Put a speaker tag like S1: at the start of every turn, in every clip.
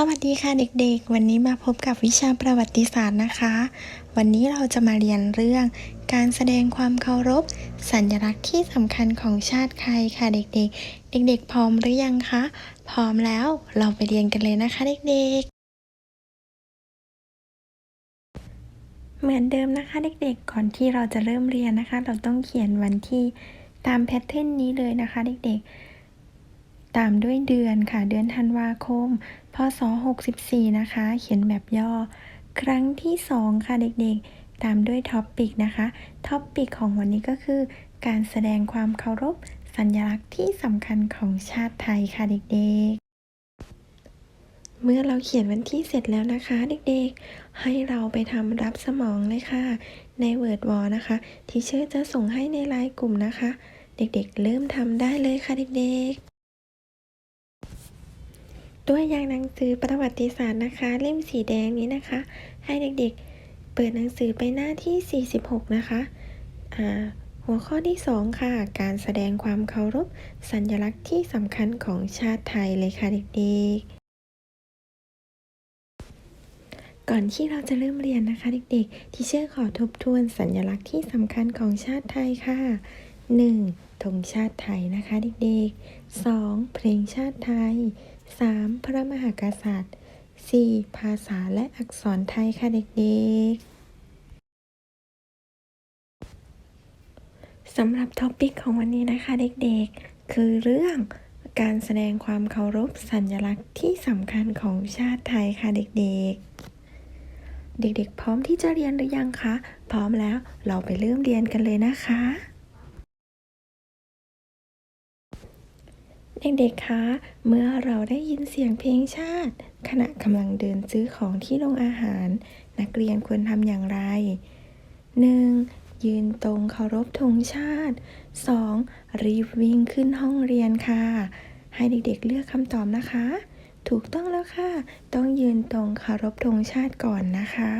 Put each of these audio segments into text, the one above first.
S1: สวัสดีค่ะเด็กๆ วันนี้มาพบกับวิชาประวัติศาสตร์นะคะ วันนี้เราจะมาเรียนเรื่อง การแสดงความเคารพ สัญลักษณ์ที่สำคัญของชาติไทยค่ะเด็กๆ เด็กๆ พร้อมหรือยังคะ พร้อมแล้วเราไปเรียนกันเลยนะคะเด็กๆ เหมือนเดิมนะคะเด็กๆ ก่อนที่เราจะเริ่มเรียนนะคะ เราต้องเขียนวันที่ตามแพทเทิร์นนี้เลยนะคะเด็กๆ ตามด้วยเดือนค่ะ เดือนธันวาคม พศ 64 นะคะ เขียนแบบย่อ ครั้งที่ 2 ค่ะเด็กๆ ตามด้วยท็อปปิกนะคะท็อปปิกของวันนี้ก็คือ การแสดงความเคารพ สัญลักษณ์ที่สำคัญของชาติไทยค่ะเด็กๆ เมื่อเราเขียนวันที่เสร็จแล้วนะคะ เด็กๆ ให้เราไปทำรับสมองเลยค่ะ ใน Word Wall นะคะ ที่เชอร์จะส่งให้ในไลน์กลุ่มนะคะ เด็กๆ เริ่มทำได้เลยค่ะเด็กๆ ตัวอย่างหนังสือประวัติศาสตร์นะคะ เล่มสีแดงนี้นะคะ ให้เด็กๆเปิดหนังสือไปหน้าที่ 46 นะคะหัวข้อที่ 2 ค่ะ การแสดงความเคารพสัญลักษณ์ที่สำคัญของชาติไทยเลยค่ะเด็กๆ ก่อนที่เราจะเริ่มเรียนนะคะเด็กๆ ที่เชื่อขอทบทวนสัญลักษณ์ที่สำคัญของชาติไทยค่ะ 1. ธงชาติไทยนะคะเด็กๆ 2. เพลงชาติไทย 3. พระมหากษัตริย์ 4. ภาษาและอักษรไทยค่ะเด็กๆ สำหรับท็อปิกของวันนี้นะคะเด็กๆ คือเรื่องการแสดงความเคารพสัญลักษณ์ที่สำคัญของชาติไทยค่ะเด็กๆ เด็กๆ พร้อมที่จะเรียนหรือยังคะ พร้อมแล้วเราไปเริ่มเรียนกันเลยนะคะ เด็กๆ คะ เมื่อเราได้ยินเสียงเพลงชาติ ขณะกำลังเดินซื้อของที่โรงอาหาร นักเรียนควรทำอย่างไร 1. ยืนตรงเคารพธงชาติ 2. รีบวิ่งขึ้นห้องเรียนค่ะ ให้เด็กๆ เลือกคำตอบนะคะ ถูกต้องแล้วค่ะ ต้องยืนตรงเคารพธงชาติก่อนนะคะ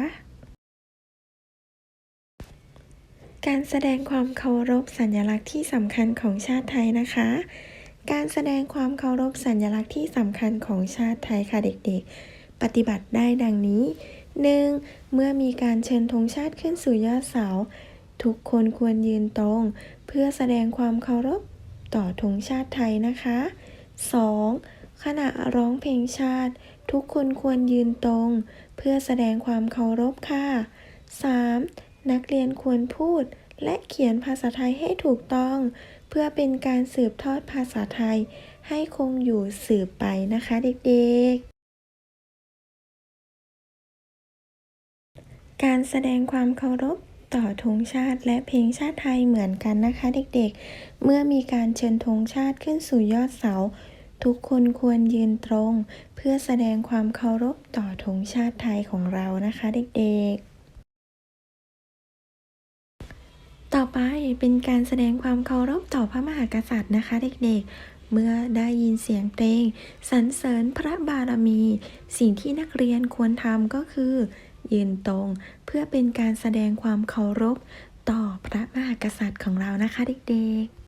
S1: การแสดงความเคารพสัญลักษณ์ที่สำคัญของชาติไทยนะคะ การแสดงความเคารพสัญลักษณ์ที่สำคัญของชาติไทยค่ะเด็กๆ ปฏิบัติได้ดังนี้ 1. เมื่อมีการเชิญธงชาติขึ้นสู่ยอดเสา ทุกคนควรยืนตรง เพื่อแสดงความเคารพต่อธงชาติไทยนะคะ 2. ขณะร้องเพลงชาติ ทุกคนควรยืนตรง เพื่อแสดงความเคารพค่ะ 3. นักเรียนควรพูดและเขียนภาษาไทยให้ถูกต้อง เพื่อเป็นการสืบทอดภาษาไทย ให้คงอยู่สืบไปนะคะเด็กๆ การแสดงความเคารพต่อธงชาติและเพลงชาติไทยเหมือนกันนะคะเด็กๆ เมื่อมีการเชิญธงชาติขึ้นสู่ยอดเสา ทุกคนควรยืนตรง เพื่อแสดงความเคารพต่อธงชาติไทยของเรานะคะเด็กๆ ไปเป็นการแสดงความเคารพต่อพระมหากษัตริย์นะคะเด็กๆ เมื่อได้ยินเสียงเพลงสรรเสริญพระบารมี สิ่งที่นักเรียนควรทำก็คือ ยืนตรงเพื่อเป็นการแสดงความเคารพต่อพระมหากษัตริย์ของเรานะคะเด็กๆ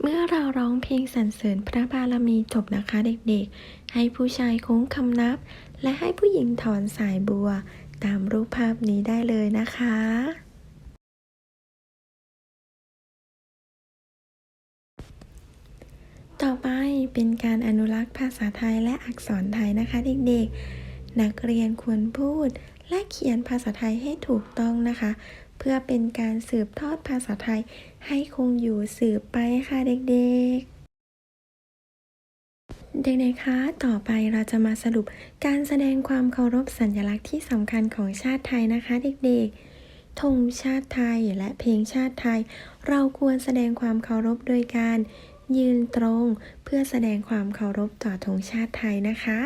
S1: เมื่อเราร้องเพลงสรรเสริญพระบารมีจบนะคะเด็กๆ ให้ผู้ชายโค้งคำนับ และให้ผู้หญิงถอนสายบัว ตามรูปภาพนี้ได้เลยนะคะต่อไปเป็นการอนุรักษ์ภาษาไทยและอักษรไทยนะคะเด็กๆ นักเรียนควรพูดและเขียนภาษาไทยให้ถูกต้องนะคะ เพื่อเป็นการสืบทอดภาษาไทยให้คงอยู่สืบไปค่ะเด็กๆ เด็กๆ คะ ต่อไปเราจะมาสรุปการแสดงความเคารพสัญลักษณ์ที่สำคัญของชาติไทยนะคะเด็กๆ ธงชาติไทยและเพลงชาติไทย เราควรแสดงความเคารพโดยการยืนตรงเพื่อแสดงความเคารพต่อธงชาติไทยนะคะ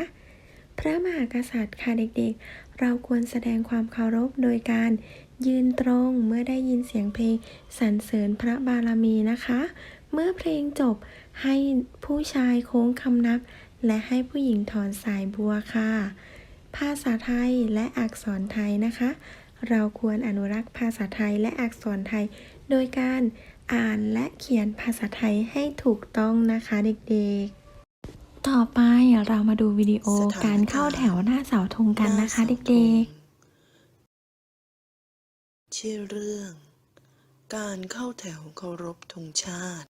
S1: พระมหากษัตริย์ค่ะเด็กๆ เราควรแสดงความเคารพโดยการยืนตรงเมื่อได้ยินเสียงเพลงสรรเสริญพระบารมีนะคะ เมื่อเพลงจบ ให้ผู้ชายโค้งคำนับ และให้ผู้หญิงถอนสายบัวค่ะ ภาษาไทยและอักษรไทยนะคะ เราควรอนุรักษ์ภาษาไทยและอักษรไทย โดยการอ่านและเขียนภาษาไทยให้ถูกต้องนะคะเด็กๆ ต่อไปเรามาดูวิดีโอการเข้าแถวหน้าเสาธงกันนะคะเด็กๆ
S2: ชื่อเรื่อง การเข้าแถวเคารพธงชาติ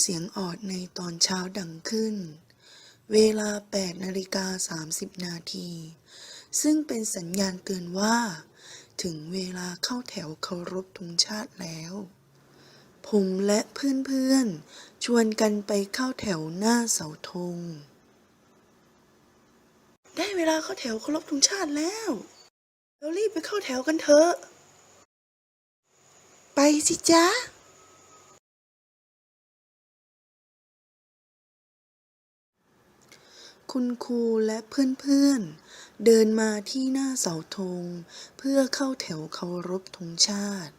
S2: เสียงออดในตอนเช้าดังขึ้น เวลา 8นาฬิกา30 นาที ซึ่งเป็นสัญญาณเตือนว่า ถึงเวลาเข้าแถวเคารพธงชาติแล้ว ผมและเพื่อนๆ ชวนกันไปเข้าแถวหน้าเสาธง ได้เวลาเข้าแถวเคารพธงชาติแล้ว เรารีบไปเข้าแถวกันเถอะ ไปสิจ๊ะ คุณครูและเพื่อนๆ เดินมาที่หน้าเสาธง เพื่อเข้าแถวเคารพธงชาติ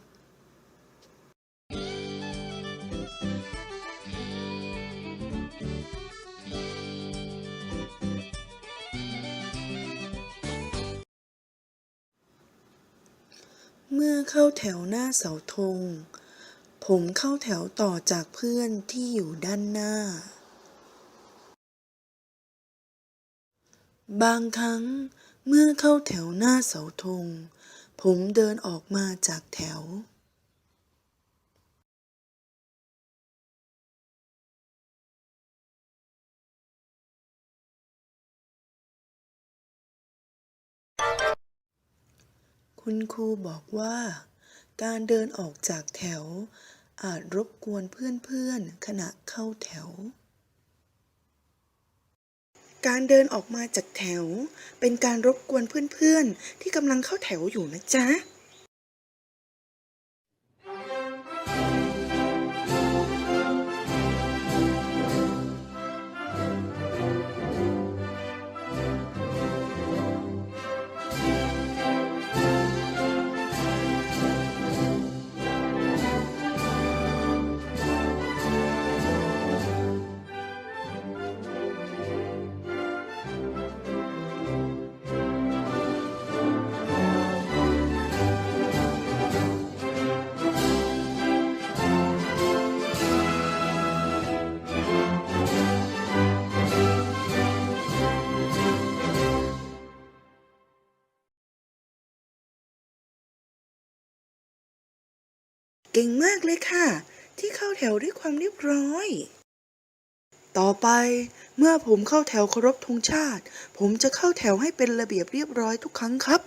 S2: เมื่อเข้าแถวหน้าเสาธง ผมเข้าแถวต่อจากเพื่อนที่อยู่ด้านหน้า บางครั้งเมื่อเข้าแถวหน้าเสาธง ผมเดินออกมาจากแถว คุณครูบอกว่า การเดินออกจากแถว อาจรบกวนเพื่อนๆขณะเข้าแถว การเดินออกมาจากแถว เป็นการรบกวนเพื่อนๆ ที่กำลังเข้าแถวอยู่นะจ๊ะ ก่งมากเลยค่ะ ที่เข้าแถวด้วยความเรียบร้อย ต่อไปเมื่อผมเข้าแถวเคารพธงชาติ ผมจะเข้าแถวให้เป็นระเบียบเรียบร้อยทุกครั้งครับ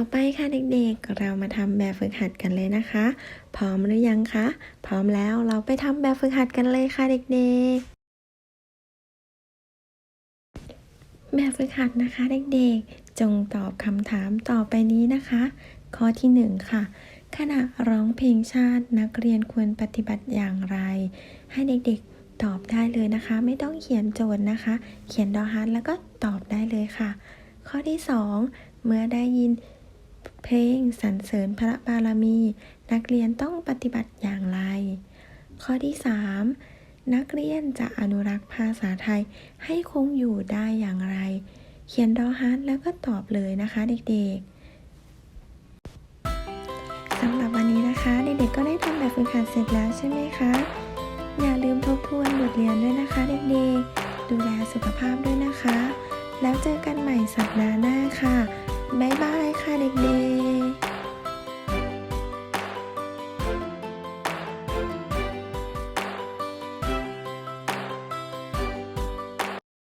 S1: ต่อไปค่ะเด็กๆ เรามาทำแบบฝึกหัดกันเลยนะคะ พร้อมหรือยังคะ พร้อมแล้วเราไปทำแบบฝึกหัดกันเลยค่ะเด็กๆ แบบฝึกหัดนะคะเด็กๆ จงตอบคำถามต่อไปนี้นะคะ ข้อที่หนึ่งค่ะ ขณะร้องเพลงชาตินักเรียนควรปฏิบัติอย่างไร ให้เด็กๆ ตอบได้เลยนะคะ ไม่ต้องเขียนโจทย์นะคะ เขียนดอฮันแล้วก็ตอบได้เลยค่ะ ข้อที่สองเมื่อได้ยิน เพลงสรรเสริญพระบารมี นักเรียนต้องปฏิบัติอย่างไร ข้อที่ 3 นักเรียนจะอนุรักษ์ภาษาไทยให้คงอยู่ได้อย่างไร เขียนดอฮันแล้วก็ตอบเลยนะคะเด็กๆสำหรับวันนี้นะคะเด็กๆก็ได้ทำแบบฝึกหัดเสร็จแล้วใช่ไหมคะ อย่าลืมทบทวนบทเรียนด้วยนะคะเด็กๆ ดูแลสุขภาพด้วยนะคะ แล้วเจอกันใหม่สัปดาห์หน้าค่ะบ๊ายบาย ค่ะเด็กๆ